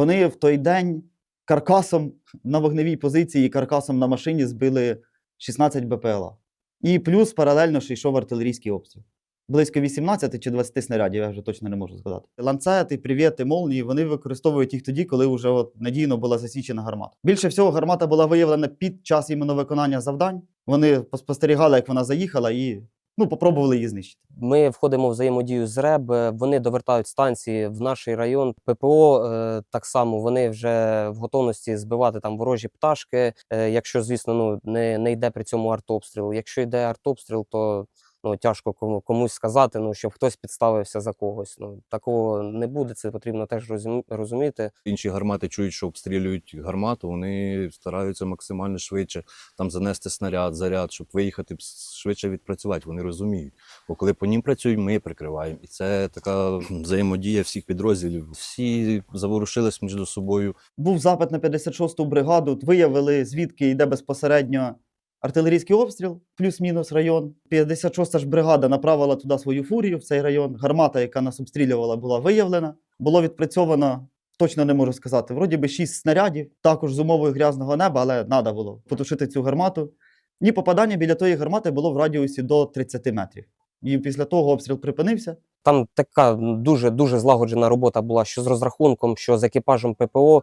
Вони в той день каркасом на вогневій позиції, і каркасом на машині збили 16 БПЛА. І плюс паралельно ще йшов артилерійський обстріл. Близько 18 чи 20 снарядів, я вже точно не можу згадати. Ланцети, привіти, молнії, вони використовують їх тоді, коли вже от надійно була засічена гармата. Більше всього, гармата була виявлена під час іменно виконання завдань. Вони поспостерігали, як вона заїхала, і ну, попробували її знищити. Ми входимо в взаємодію з РЕБ, е, вони довертають станції в наш район. ППО е, так само вони вже в готовності збивати там ворожі пташки. е, Якщо, звісно, ну не, не йде при цьому артобстріл. Якщо йде артобстріл, то ну тяжко кому комусь сказати, ну щоб хтось підставився за когось. Ну такого не буде. Це потрібно теж розумі- розуміти. Інші гармати чують, що обстрілюють гармату, вони стараються максимально швидше там занести снаряд, заряд, щоб виїхати швидше відпрацювати. Вони розуміють. Бо коли по ним працюють, ми прикриваємо. І це така взаємодія всіх підрозділів. Всі заворушились між собою. Був запит на 56-ту бригаду, виявили, звідки йде безпосередньо артилерійський обстріл, плюс-мінус район. 56-та ж бригада направила туди свою фурію в цей район. Гармата, яка нас обстрілювала, була виявлена. Було відпрацьовано, точно не можу сказати, вроді би 6 снарядів, також з умовою грязного неба, але треба було потушити цю гармату. І попадання біля тої гармати було в радіусі до 30 метрів. І після того обстріл припинився. Там така дуже дуже злагоджена робота була що з розрахунком, що з екіпажем ППО.